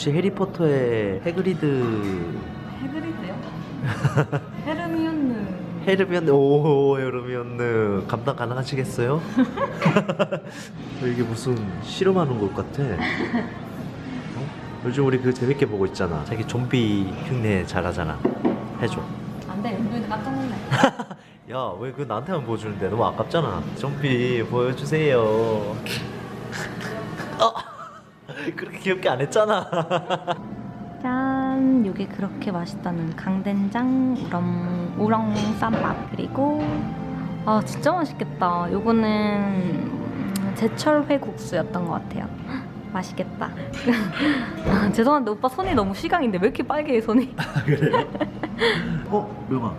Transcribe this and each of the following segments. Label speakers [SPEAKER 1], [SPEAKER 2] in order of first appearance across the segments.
[SPEAKER 1] 혹시 해리포터의 해그리드
[SPEAKER 2] 해그리드요? 헤르미온느
[SPEAKER 1] 헤르미온느 오 헤르미온느 감당 가능하시겠어요? 이게 무슨 실험하는 것 같아. 어? 요즘 우리 그 재밌게 보고 있잖아. 자기 좀비 흉내 잘하잖아. 해줘.
[SPEAKER 2] 안돼 은근히 깜짝 놀래
[SPEAKER 1] 야왜 그 나한테만 보여주는데 너무 아깝잖아. 좀비 보여주세요. 어 그렇게 귀엽게 안 했잖아.
[SPEAKER 2] 짠 요게 그렇게 맛있다는 강된장 우렁 우렁 쌈밥 그리고 아 진짜 맛있겠다 요거는 제철 회국수였던 것 같아요 맛있겠다 아, 죄송한데 오빠 손이 너무 시강인데 왜 이렇게 빨개요 손이
[SPEAKER 1] 그래? 어 명아.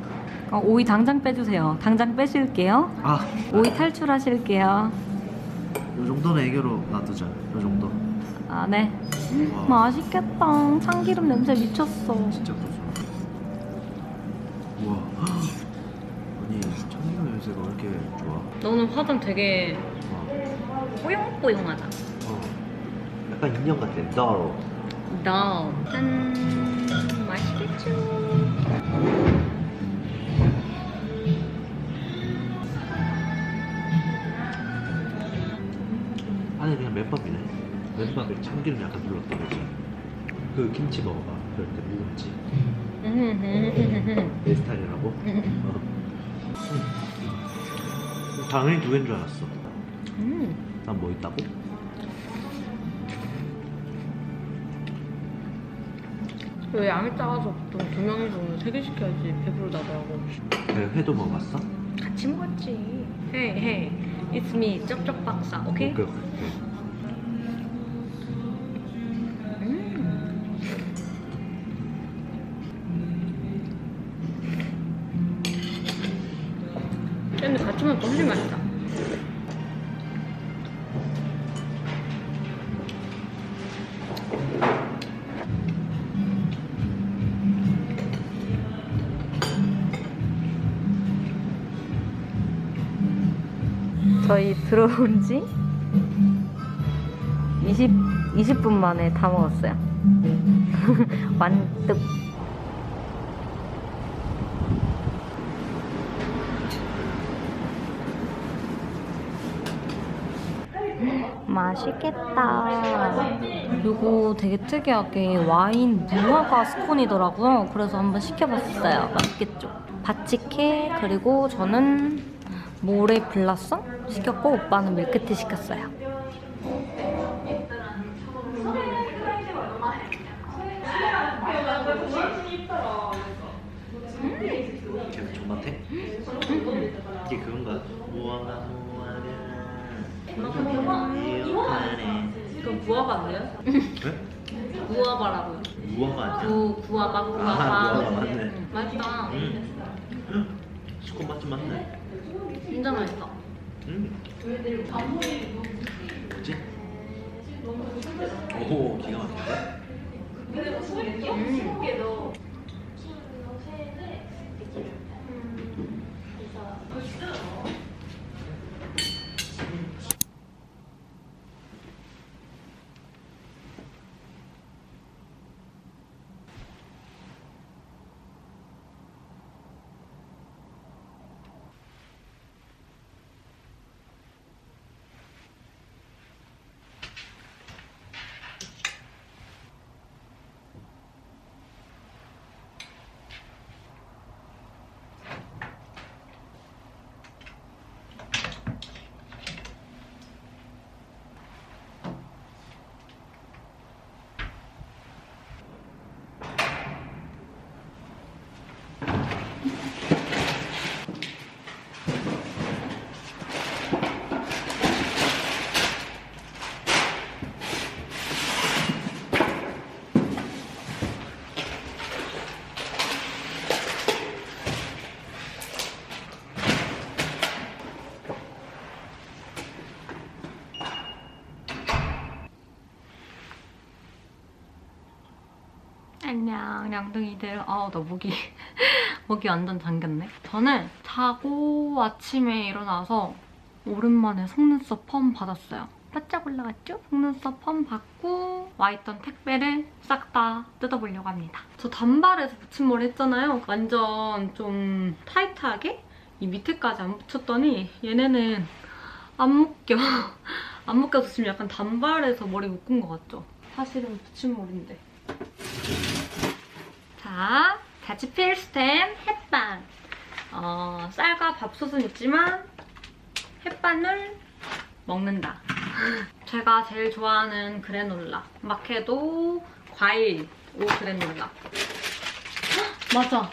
[SPEAKER 2] 어, 오이 당장 빼주세요 당장 빼실게요
[SPEAKER 1] 아
[SPEAKER 2] 오이 탈출하실게요
[SPEAKER 1] 요 정도는 애교로 놔두자. 요 정도.
[SPEAKER 2] 아네
[SPEAKER 1] 와,
[SPEAKER 2] 맛있겠다 참기름 냄새 미쳤어
[SPEAKER 1] 진짜 고소. 우와. 아니 참기름 냄새가 왜 이렇게 좋아?
[SPEAKER 2] 너 오늘 화장 되게
[SPEAKER 1] 와.
[SPEAKER 2] 뽀용뽀용하다
[SPEAKER 1] 어. 약간 인형 같아. 너.
[SPEAKER 2] 너. 짠.
[SPEAKER 1] 맨밥에 참기름 약간 둘렀다 그지? 그 김치 먹어봐. 그럴 때 무김치. 내 스타일이라고? 어. 음. 당연히 두 개인 줄 알았어.
[SPEAKER 2] 음.
[SPEAKER 1] 난 뭐 있다고?
[SPEAKER 2] 왜 양이 작아서 보통 두 명이서 세개 시켜야지 배부르다더라고.
[SPEAKER 1] 그 회도 먹어봤어?
[SPEAKER 2] 같이 먹었지. Hey, hey. It's me, 쩝쩝 박사. 오케이?
[SPEAKER 1] 오케이, 오케이.
[SPEAKER 2] 근데 같이 먹으면 훨씬 맛있다. 저희 들어온 지 20, 20분 만에 다 먹었어요. 완뚝. 맛있겠다. 요거 되게 특이하게 와인 무화과 스콘이더라고요. 그래서 한번 시켜봤어요. 맛있겠죠? 바치케 그리고 저는 모래 블라썸 시켰고 오빠는 밀크티 시켰어요.
[SPEAKER 1] 걔는 존맛해? 이게 그건가? 무화과
[SPEAKER 2] 구아바 안 돼요?
[SPEAKER 1] 왜?
[SPEAKER 2] 구아바라고요.
[SPEAKER 1] 무화과 아니야?
[SPEAKER 2] 구 구아바
[SPEAKER 1] 아,
[SPEAKER 2] 구아바.
[SPEAKER 1] 무화과 맞네.
[SPEAKER 2] 응, 맛있다.
[SPEAKER 1] 응. 스콘 맛좀 맞네.
[SPEAKER 2] 진짜 맛있다.
[SPEAKER 1] 응. 그치? 오, 기가 막힌데?
[SPEAKER 2] 음. 안녕 양둥이들 아나 목이 목이 완전 잠겼네 저는 자고 아침에 일어나서 오랜만에 속눈썹 펌 받았어요 바짝 올라갔죠? 속눈썹 펌 받고 와있던 택배를 싹 다 뜯어보려고 합니다. 저 단발에서 붙임머리 했잖아요. 완전 좀 타이트하게 이 밑에까지 안 붙였더니 얘네는 안 묶여. 안 묶여서 지금 약간 단발에서 머리 묶은 것 같죠? 사실은 붙임머리인데. 자, 다치 필스템 햇반. 어, 쌀과 밥솥은 있지만 햇반을 먹는다. 제가 제일 좋아하는 그래놀라. 마케도 과일 오 그래놀라. 헉, 맞아.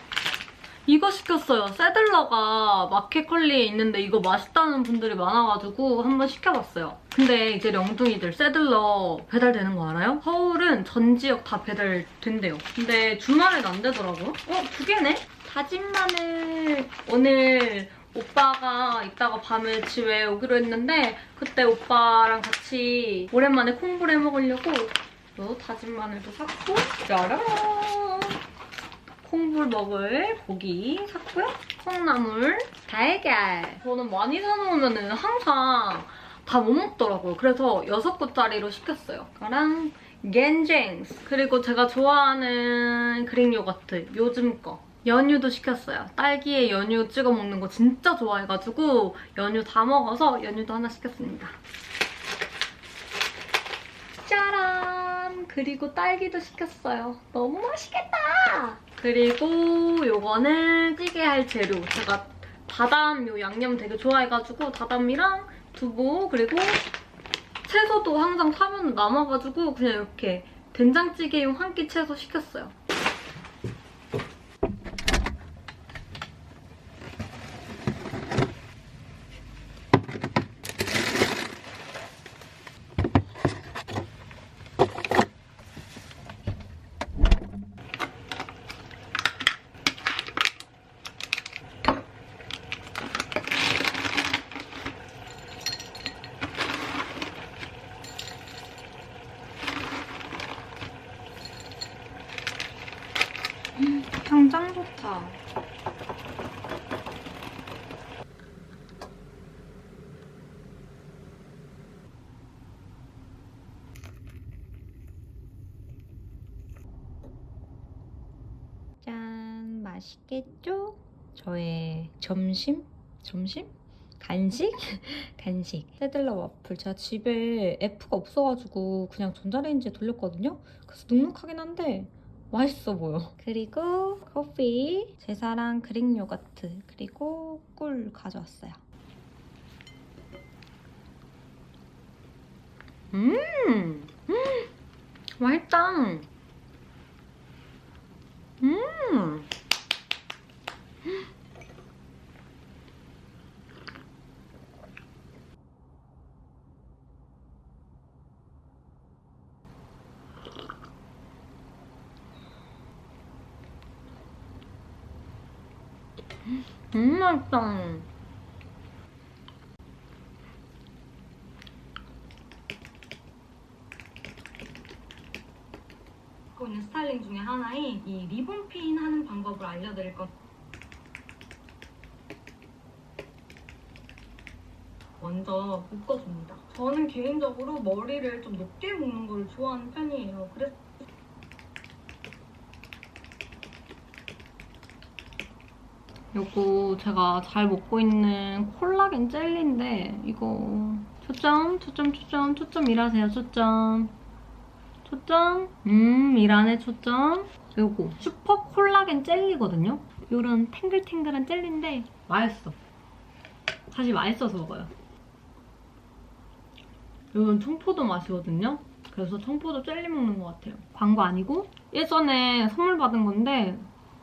[SPEAKER 2] 이거 시켰어요. 세들러가 마켓컬리에 있는데 이거 맛있다는 분들이 많아가지고 한번 시켜봤어요. 근데 이제 령둥이들 세들러 배달되는 거 알아요? 서울은 전 지역 다 배달된대요. 근데 주말엔 안 되더라고요. 어? 두 개네? 다진 마늘 오늘 오빠가 이따가 밤에 집에 오기로 했는데 그때 오빠랑 같이 오랜만에 콩불 해 먹으려고 요 다진 마늘도 샀고 짜라란 콩불 먹을 고기 샀고요. 콩나물, 달걀. 저는 많이 사놓으면 항상 다 못 먹더라고요. 그래서 6구짜리로 시켰어요. 그거랑 겐쟁스. 그리고 제가 좋아하는 그릭 요거트, 요즘 거. 연유도 시켰어요. 딸기에 연유 찍어 먹는 거 진짜 좋아해가지고 연유 다 먹어서 연유도 하나 시켰습니다. 짜란! 그리고 딸기도 시켰어요. 너무 맛있겠다! 그리고 요거는 찌개 할 재료. 제가 다담 요 양념 되게 좋아해가지고 다담이랑 두부 그리고 채소도 항상 사면 남아가지고 그냥 이렇게 된장찌개용 한 끼 채소 시켰어요. 향 짱 좋다. 짠, 맛있겠죠? 저의 점심? 점심? 간식? 간식. 세들러 와플. 제가 집에 F가 없어가지고 그냥 전자레인지에 돌렸거든요? 그래서 눅눅하긴 한데 맛있어 보여. 그리고 커피, 제 사랑 그릭 요거트, 그리고 꿀 가져왔어요. 음, 음 맛있다. 음. 음 맛있다. 있는 스타일링 중에 하나인 이 리본 핀 하는 방법을 알려드릴 것. 먼저 묶어줍니다. 저는 개인적으로 머리를 좀 높게 묶는 걸 좋아하는 편이에요. 그래서 요거 제가 잘 먹고 있는 콜라겐 젤리인데 이거 초점, 초점, 초점, 초점 일하세요, 초점. 초점, 음, 일하네, 초점. 요거 슈퍼 콜라겐 젤리거든요? 요런 탱글탱글한 젤리인데 맛있어. 사실 맛있어서 먹어요. 요건 청포도 맛이거든요? 그래서 청포도 젤리 먹는 것 같아요. 광고 아니고 예전에 선물 받은 건데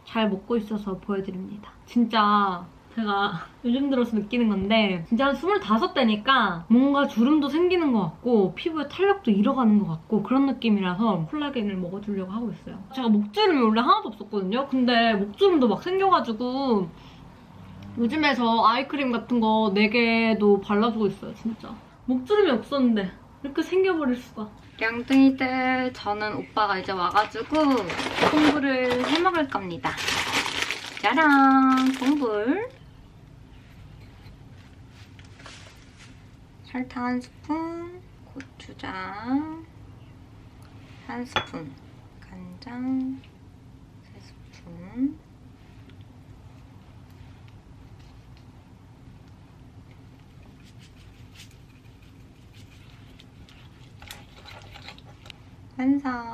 [SPEAKER 2] 잘 먹고 있어서 보여드립니다. 진짜 제가 요즘 들어서 느끼는 건데 진짜 한 25대니까 뭔가 주름도 생기는 것 같고 피부에 탄력도 잃어가는 것 같고 그런 느낌이라서 콜라겐을 먹어주려고 하고 있어요. 제가 목주름이 원래 하나도 없었거든요. 근데 목주름도 막 생겨가지고 요즘에 저 아이크림 같은 거 4개도 발라주고 있어요, 진짜. 목주름이 없었는데 이렇게 생겨버릴 수가. 양둥이들, 저는 오빠가 이제 와가지고 콩불을 해먹을 겁니다. 짜란! 콩불. 설탕 한 스푼, 고추장 한 스푼, 간장 세 스푼, 완성.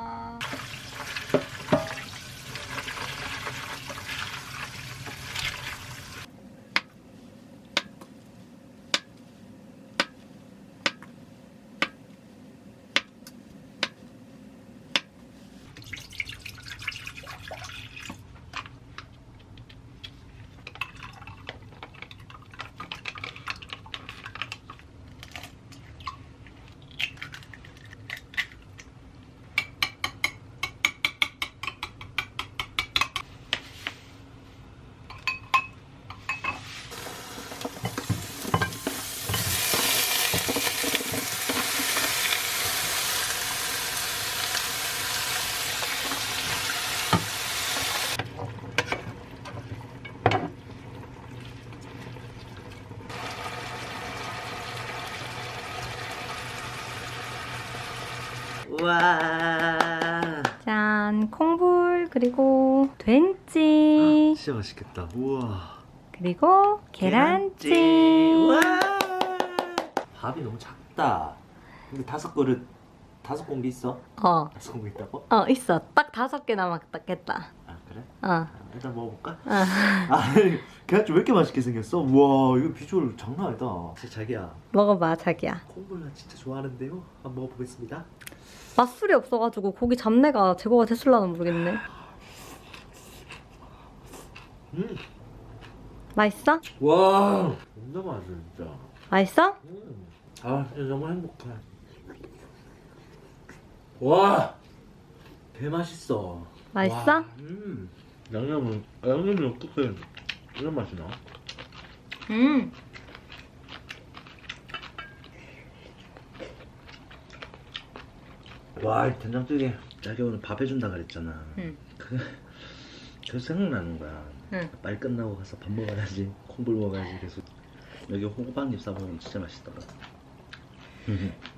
[SPEAKER 1] 우와.
[SPEAKER 2] 짠, 콩불 그리고 된찌
[SPEAKER 1] 진짜 맛있겠다. 우와.
[SPEAKER 2] 그리고 계란찜.
[SPEAKER 1] 우와. 밥이 너무 작다. 근데 다섯 그릇 다섯 공기 있어?
[SPEAKER 2] 어,
[SPEAKER 1] 다섯 공기 있다고?
[SPEAKER 2] 어 있어. 딱 다섯 개 남았겠다.
[SPEAKER 1] 아 그래?
[SPEAKER 2] 어,
[SPEAKER 1] 아, 일단 먹어볼까?
[SPEAKER 2] 어.
[SPEAKER 1] 아니 계란찜 왜 이렇게 맛있게 생겼어? 우와 이거 비주얼 장난 아니다. 진짜 자기야
[SPEAKER 2] 먹어봐, 자기야.
[SPEAKER 1] 콩물 나 진짜 좋아하는데요. 한번 먹어보겠습니다.
[SPEAKER 2] 맛술이 없어가지고 고기 잡내가 제거가 됐을라나 모르겠네.
[SPEAKER 1] 음.
[SPEAKER 2] 맛있어?
[SPEAKER 1] 와 진짜 맛있어 진짜.
[SPEAKER 2] 맛있어?
[SPEAKER 1] 음. 아 진짜 너무 행복해. 와. 개 맛있어.
[SPEAKER 2] 맛있어?
[SPEAKER 1] 와, 음. 양념은 양념이 어떻게 이런 맛이 나?
[SPEAKER 2] 음.
[SPEAKER 3] 와, 이 된장찌개. 자기 오늘 밥 해준다 그랬잖아.
[SPEAKER 2] 응.
[SPEAKER 3] 그, 그 생각나는 거야.
[SPEAKER 2] 응.
[SPEAKER 3] 빨리 끝나고 가서 밥 먹어야지. 콩불 먹어야지. 그래서 여기 호박잎 싸먹으면 진짜 맛있더라.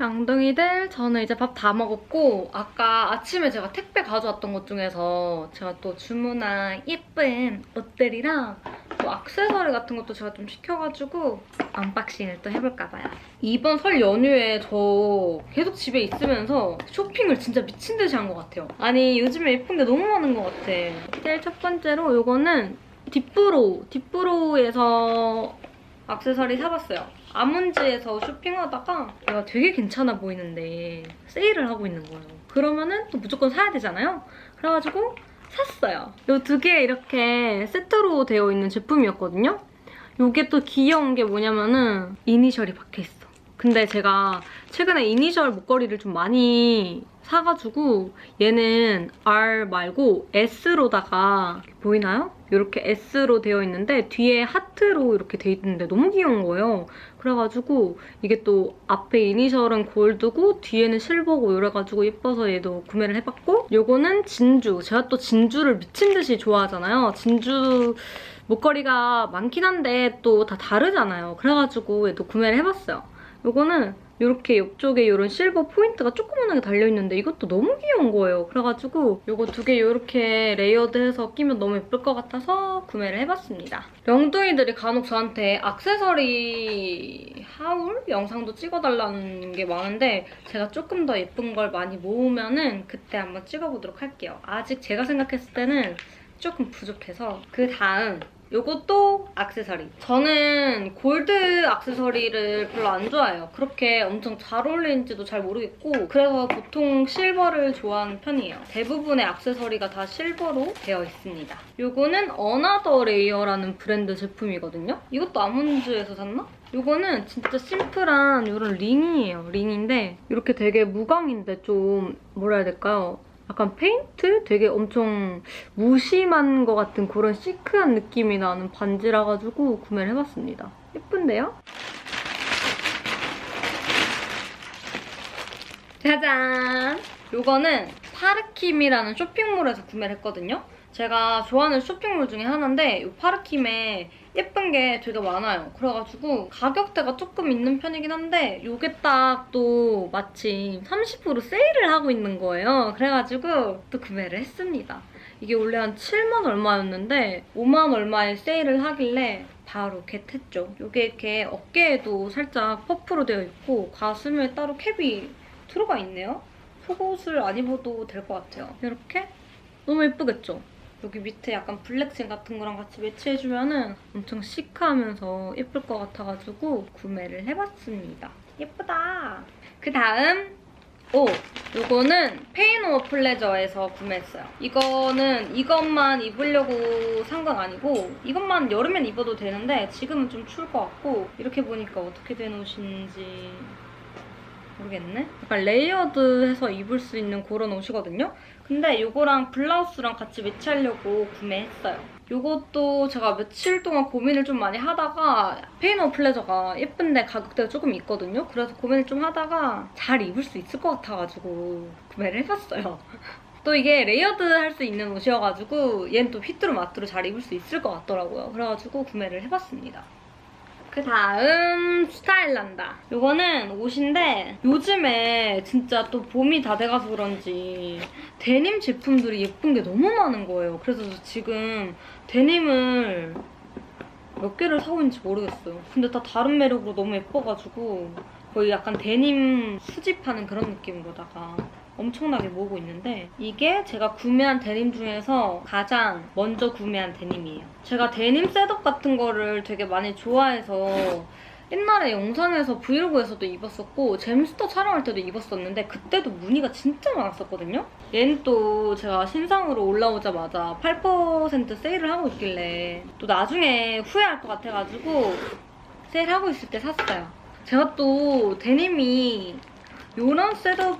[SPEAKER 2] 양동이들 저는 이제 밥 다 먹었고 아까 아침에 제가 택배 가져왔던 것 중에서 제가 또 주문한 예쁜 옷들이랑 또 액세서리 같은 것도 제가 좀 시켜가지고 언박싱을 또 해볼까 봐요. 이번 설 연휴에 저 계속 집에 있으면서 쇼핑을 진짜 미친 듯이 한 것 같아요. 아니 요즘에 예쁜 게 너무 많은 것 같아. 제일 첫 번째로 이거는 딥브로우, 딥브로우에서 액세서리 사봤어요. 아몬즈에서 쇼핑하다가 내가 되게 괜찮아 보이는데 세일을 하고 있는 거예요. 그러면은 또 무조건 사야 되잖아요. 그래가지고 샀어요. 이 두 개 이렇게 세트로 되어 있는 제품이었거든요. 이게 또 귀여운 게 뭐냐면은 이니셜이 박혀있어. 근데 제가 최근에 이니셜 목걸이를 좀 많이 사가지고 얘는 R 말고 S로다가 보이나요? 이렇게 S로 되어 있는데 뒤에 하트로 이렇게 돼 있는데 너무 귀여운 거예요. 그래가지고 이게 또 앞에 이니셜은 골드고 뒤에는 실버고 이래가지고 예뻐서 얘도 구매를 해봤고 요거는 진주. 제가 또 진주를 미친 듯이 좋아하잖아요. 진주 목걸이가 많긴 한데 또 다 다르잖아요. 그래가지고 얘도 구매를 해봤어요. 요거는 이렇게 옆쪽에 이런 실버 포인트가 조그만하게 달려있는데 이것도 너무 귀여운 거예요. 그래가지고 요거 두 개 이렇게 레이어드해서 끼면 너무 예쁠 것 같아서 구매를 해봤습니다. 영둥이들이 간혹 저한테 액세서리 하울 영상도 찍어달라는 게 많은데 제가 조금 더 예쁜 걸 많이 모으면은 그때 한번 찍어보도록 할게요. 아직 제가 생각했을 때는 조금 부족해서 그 다음 요것도 액세서리. 저는 골드 액세서리를 별로 안 좋아해요. 그렇게 엄청 잘 어울리는지도 잘 모르겠고 그래서 보통 실버를 좋아하는 편이에요. 대부분의 액세서리가 다 실버로 되어 있습니다. 요거는 어나더 레이어라는 브랜드 제품이거든요. 이것도 아몬드에서 샀나? 요거는 진짜 심플한 이런 링이에요. 링인데 이렇게 되게 무광인데 좀 뭐라 해야 될까요? 약간 페인트? 되게 엄청 무심한 것 같은 그런 시크한 느낌이 나는 반지라 가지고 구매를 해봤습니다. 예쁜데요? 짜잔! 요거는 파르킴이라는 쇼핑몰에서 구매를 했거든요. 제가 좋아하는 쇼핑몰 중에 하나인데 이 파르킴에 예쁜 게 되게 많아요. 그래가지고 가격대가 조금 있는 편이긴 한데 이게 딱 또 마침 30% 세일을 하고 있는 거예요. 그래가지고 또 구매를 했습니다. 이게 원래 한 7만 얼마였는데 5만 얼마에 세일을 하길래 바로 겟했죠. 이게 이렇게 어깨에도 살짝 퍼프로 되어 있고 가슴에 따로 캡이 들어가 있네요. 속옷을 안 입어도 될 것 같아요. 이렇게 너무 예쁘겠죠? 여기 밑에 약간 블랙진 같은 거랑 같이 매치해주면은 엄청 시크하면서 예쁠 것 같아가지고 구매를 해봤습니다. 예쁘다. 그 다음 오! 요거는 페인 오어 플레저에서 구매했어요. 이거는 이것만 입으려고 산 건 아니고 이것만 여름엔 입어도 되는데 지금은 좀 추울 것 같고 이렇게 보니까 어떻게 된 옷인지 모르겠네? 약간 레이어드해서 입을 수 있는 그런 옷이거든요? 근데 요거랑 블라우스랑 같이 매치하려고 구매했어요. 요것도 제가 며칠 동안 고민을 좀 많이 하다가 페이너 플레저가 예쁜데 가격대가 조금 있거든요? 그래서 고민을 좀 하다가 잘 입을 수 있을 것 같아가지고 구매를 해봤어요. 또 이게 레이어드 할 수 있는 옷이어가지고 얘는 또 휘뚜루 마뚜루 잘 입을 수 있을 것 같더라고요. 그래가지고 구매를 해봤습니다. 그 다음 스타일란다. 요거는 옷인데 요즘에 진짜 또 봄이 다 돼가서 그런지 데님 제품들이 예쁜 게 너무 많은 거예요. 그래서 저 지금 데님을 몇 개를 있는지 모르겠어요. 근데 다 다른 매력으로 너무 예뻐가지고 거의 약간 데님 수집하는 그런 느낌으로다가 엄청나게 모으고 있는데 이게 제가 구매한 데님 중에서 가장 먼저 구매한 데님이에요. 제가 데님 셋업 같은 거를 되게 많이 좋아해서 옛날에 영상에서 브이로그에서도 입었었고 잼스터 촬영할 때도 입었었는데 그때도 무늬가 진짜 많았었거든요. 얘는 또 제가 신상으로 올라오자마자 8% 세일을 하고 있길래 또 나중에 후회할 것 같아가지고 세일하고 있을 때 샀어요. 제가 또 데님이 요런 셋업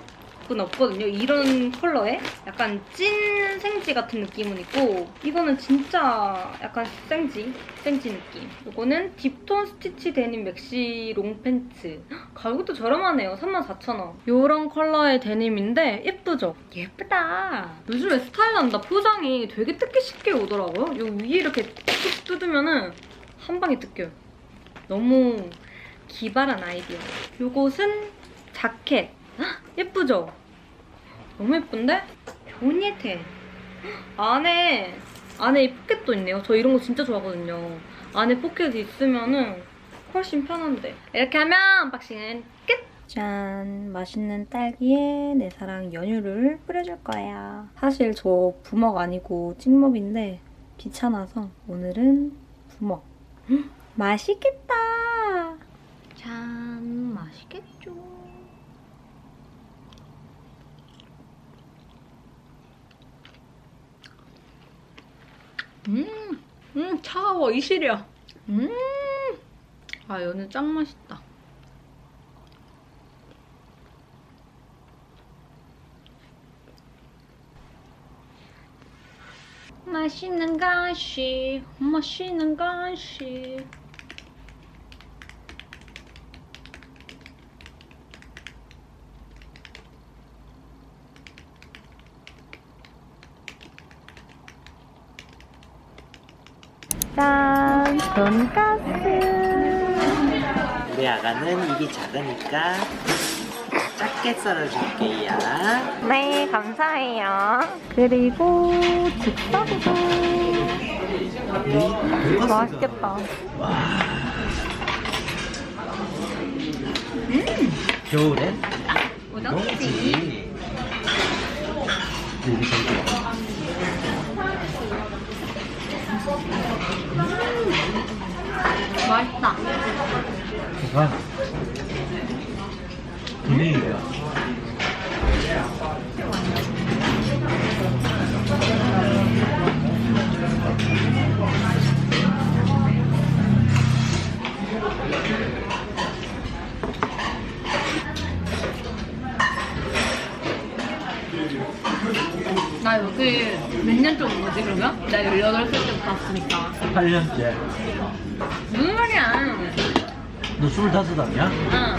[SPEAKER 2] 은 없거든요. 이런 컬러에 약간 찐 생지 같은 느낌은 있고 이거는 진짜 약간 생지, 생지 느낌. 이거는 딥톤 스티치 데님 맥시 롱 팬츠. 헉, 가격도 저렴하네요. 34,000원. 요런 컬러의 데님인데 예쁘죠? 예쁘다. 요즘에 스타일난다 포장이 되게 뜯기 쉽게 오더라고요. 요 위에 이렇게 툭 뜯으면 은 한 방에 뜯겨요. 너무 기발한 아이디어. 요것은 자켓. 헉, 예쁘죠? 너무 예쁜데? 조니텐. 안에 안에 이 포켓도 있네요. 저 이런 거 진짜 좋아하거든요. 안에 포켓이 있으면은 훨씬 편한데. 이렇게 하면 언박싱은 끝! 짠! 맛있는 딸기에 내 사랑 연유를 뿌려줄 거야. 사실 저 부먹 아니고 찍먹인데 귀찮아서 오늘은 부먹. 음, 맛있겠다! 짠! 맛있겠죠? 음, 음, 차가워, 이실이야. 음, 아, 연유 짱 맛있다. 맛있는 간식, 맛있는 간식. 돈가스!
[SPEAKER 1] 우리 아가는 입이 작으니까 작게 썰어줄게요.
[SPEAKER 2] 네, 감사해요. 그리고 집사구도 맛있겠다.
[SPEAKER 1] 겨울엔
[SPEAKER 2] 우동지.
[SPEAKER 1] 여기 저기
[SPEAKER 2] 맛있다.
[SPEAKER 1] 아. 분위기가
[SPEAKER 4] 나 여기 몇 년 쪽인 거지 그러면? 나 18살 때부터 봤으니까
[SPEAKER 1] 8년째.
[SPEAKER 4] 무슨 말이야
[SPEAKER 1] 너 25 아니야?
[SPEAKER 4] 응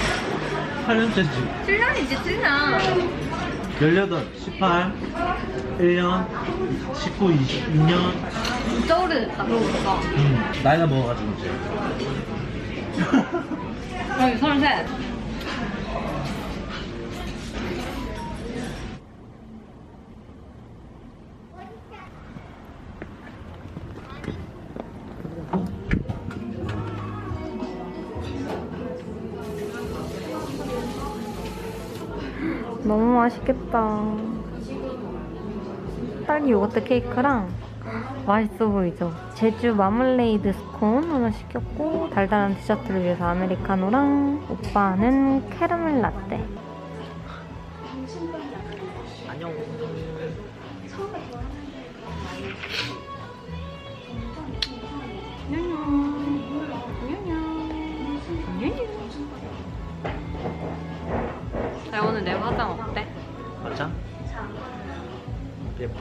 [SPEAKER 1] 8년째지.
[SPEAKER 4] 7년이지 7년
[SPEAKER 1] 18, 18, 1년, 19, 20, 2년.
[SPEAKER 4] 진짜 오래됐다 그러니까
[SPEAKER 1] 음, 나이가 먹어가지고 이제.
[SPEAKER 4] 어,
[SPEAKER 2] 아니 33 맛있겠다. 딸기 요거트 케이크랑 맛있어 보이죠? 제주 마멀레이드 스콘 하나 시켰고 달달한 디저트를 위해서 아메리카노랑 오빠는 캐러멜 라떼.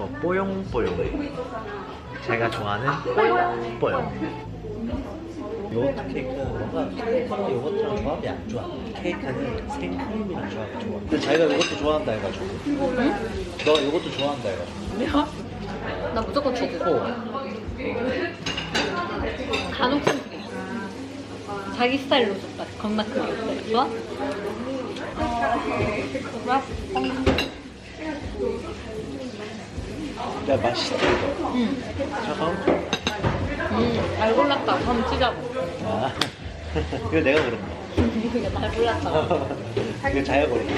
[SPEAKER 1] 예뻐. 뽀용뽀용. 제가 좋아하는 뽀용뽀용. 요거트 케이크는 뭔가 크림하고 요거트랑 조합이 안 좋아. 케이크는 생크림이랑 조합이 좋아. 근데 자기가 요거트 좋아한다 해가지고. 너 요거트 좋아한다 해가지고.
[SPEAKER 4] 나 무조건 치즈
[SPEAKER 1] 코.
[SPEAKER 4] 간혹 생크림 자기 스타일로 줬다 겁나 크게 어때? 좋아?
[SPEAKER 1] 야 맛있다 이거.
[SPEAKER 4] 응
[SPEAKER 1] 잠깐.
[SPEAKER 4] 음, 잘 골랐다 한번 찢어보
[SPEAKER 1] 아. 이거 내가 고른 거.
[SPEAKER 4] 이거 잘 골랐다
[SPEAKER 1] 이거 고른 거.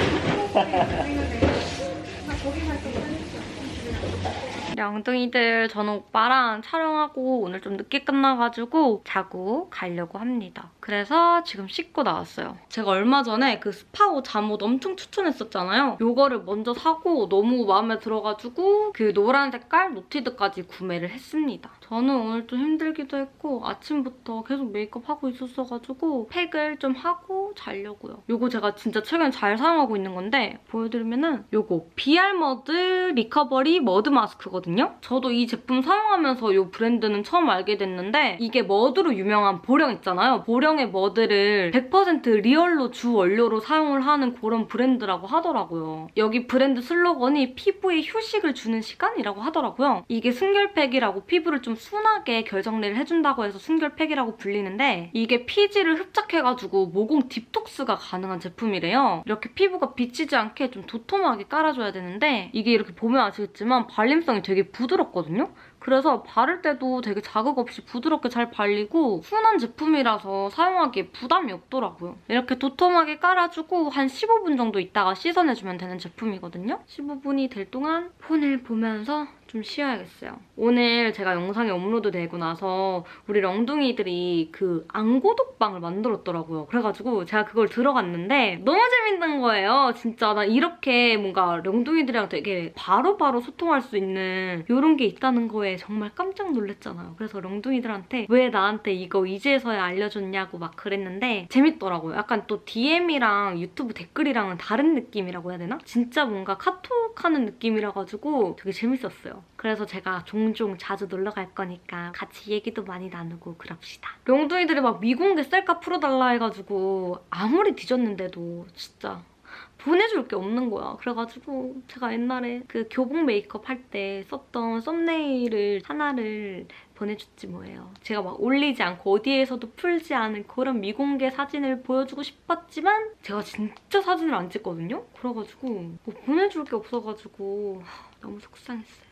[SPEAKER 2] 양둥이들 저는 오빠랑 촬영하고 오늘 좀 늦게 끝나가지고 자고 가려고 합니다. 그래서 지금 씻고 나왔어요. 제가 얼마 전에 그 스파오 잠옷 엄청 추천했었잖아요. 요거를 먼저 사고 너무 마음에 들어가지고 그 노란 색깔 노티드까지 구매를 했습니다. 저는 오늘 좀 힘들기도 했고 아침부터 계속 메이크업 하고 있었어가지고 팩을 좀 하고 자려고요. 요거 제가 진짜 최근에 잘 사용하고 있는 건데 보여드리면은 요거 비알머드 리커버리 머드 마스크거든요. 저도 이 제품 사용하면서 이 브랜드는 처음 알게 됐는데 이게 머드로 유명한 보령 있잖아요. 보령 의 머드를 100% 리얼로 주 원료로 사용을 하는 그런 브랜드라고 하더라고요. 여기 브랜드 슬로건이 피부에 휴식을 주는 시간이라고 하더라고요. 이게 순결팩이라고 피부를 좀 순하게 결정리를 해준다고 해서 순결팩이라고 불리는데 이게 피지를 흡착해가지고 모공 딥톡스가 가능한 제품이래요. 이렇게 피부가 비치지 않게 좀 도톰하게 깔아줘야 되는데 이게 이렇게 보면 아시겠지만 발림성이 되게 부드럽거든요? 그래서 바를 때도 되게 자극 없이 부드럽게 잘 발리고 순한 제품이라서 사용하기에 부담이 없더라고요. 이렇게 도톰하게 깔아주고 한 15분 정도 있다가 씻어내주면 되는 제품이거든요. 15분이 될 동안 폰을 보면서 좀 쉬어야겠어요. 오늘 제가 영상이 업로드 되고 나서 우리 렁둥이들이 그 안고독방을 만들었더라고요. 그래가지고 제가 그걸 들어갔는데 너무 재밌는 거예요. 진짜 나 이렇게 뭔가 렁둥이들이랑 되게 바로 바로 소통할 수 있는 이런 게 있다는 거에 정말 깜짝 놀랐잖아요. 그래서 렁둥이들한테 왜 나한테 이거 이제서야 알려줬냐고 막 그랬는데 재밌더라고요. 약간 또 DM이랑 유튜브 댓글이랑은 다른 느낌이라고 해야 되나? 진짜 뭔가 카톡하는 느낌이라 가지고 되게 재밌었어요. 그래서 제가 종종 자주 놀러 갈 거니까 같이 얘기도 많이 나누고 그럽시다. 롱둥이들이 막 미공개 셀카 풀어달라 해가지고 아무리 뒤졌는데도 진짜 보내줄 게 없는 거야. 그래가지고 제가 옛날에 그 교복 메이크업 할 때 썼던 썸네일을 하나를 보내줬지 뭐예요. 제가 막 올리지 않고 어디에서도 풀지 않은 그런 미공개 사진을 보여주고 싶었지만 제가 진짜 사진을 안 찍거든요. 그래가지고 뭐 보내줄 게 없어가지고 하, 너무 속상했어요.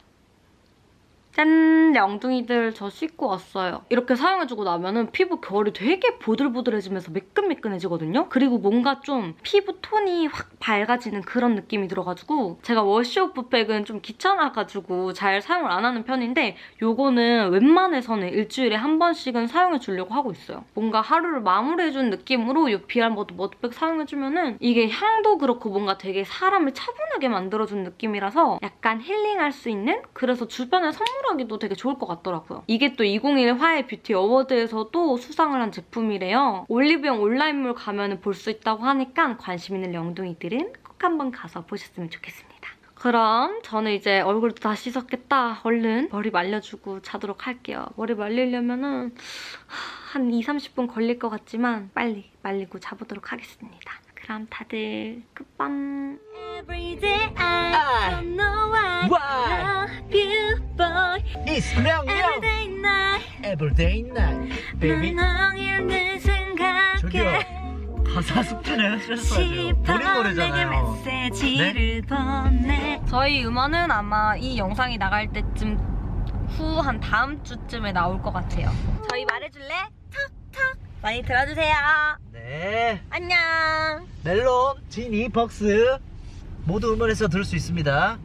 [SPEAKER 2] 짠! 엉둥이들 저 씻고 왔어요. 이렇게 사용해주고 나면은 피부 결이 되게 보들보들해지면서 매끈매끈해지거든요? 그리고 뭔가 좀 피부 톤이 확 밝아지는 그런 느낌이 들어가지고 제가 워시오프 백은 좀 귀찮아가지고 잘 사용을 안 하는 편인데 요거는 웬만해서는 일주일에 한 번씩은 사용해주려고 하고 있어요. 뭔가 하루를 마무리해준 느낌으로 이 비알 머드 머드백 사용해주면은 이게 향도 그렇고 뭔가 되게 사람을 차분하게 만들어준 느낌이라서 약간 힐링할 수 있는 그래서 주변에 선물 하기도 되게 좋을 것 같더라고요. 이게 또 2021 화해 뷰티 어워드에서도 수상을 한 제품이래요. 올리브영 온라인몰 가면 볼 수 있다고 하니까 관심 있는 영둥이들은 꼭 한번 가서 보셨으면 좋겠습니다. 그럼 저는 이제 얼굴도 다 씻었겠다. 얼른 머리 말려주고 자도록 할게요. 머리 말리려면은 한 2, 30분 걸릴 것 같지만 빨리 말리고 자보도록 하겠습니다. 그럼 다들 끝밤.
[SPEAKER 1] It's Everyday night
[SPEAKER 2] 넌 너를 생각해.
[SPEAKER 1] 가사 숙지는
[SPEAKER 2] 싶어 내게 메시지를 보내 저희 음원은 아마 이 영상이 나갈 때쯤 후 한 다음 주쯤에 나올 것 같아요 저희 말해줄래? 톡톡 많이 들어주세요.
[SPEAKER 1] 네.
[SPEAKER 2] 안녕.
[SPEAKER 1] 멜론, 지니, 벅스 모두 음원에서 들을 수 있습니다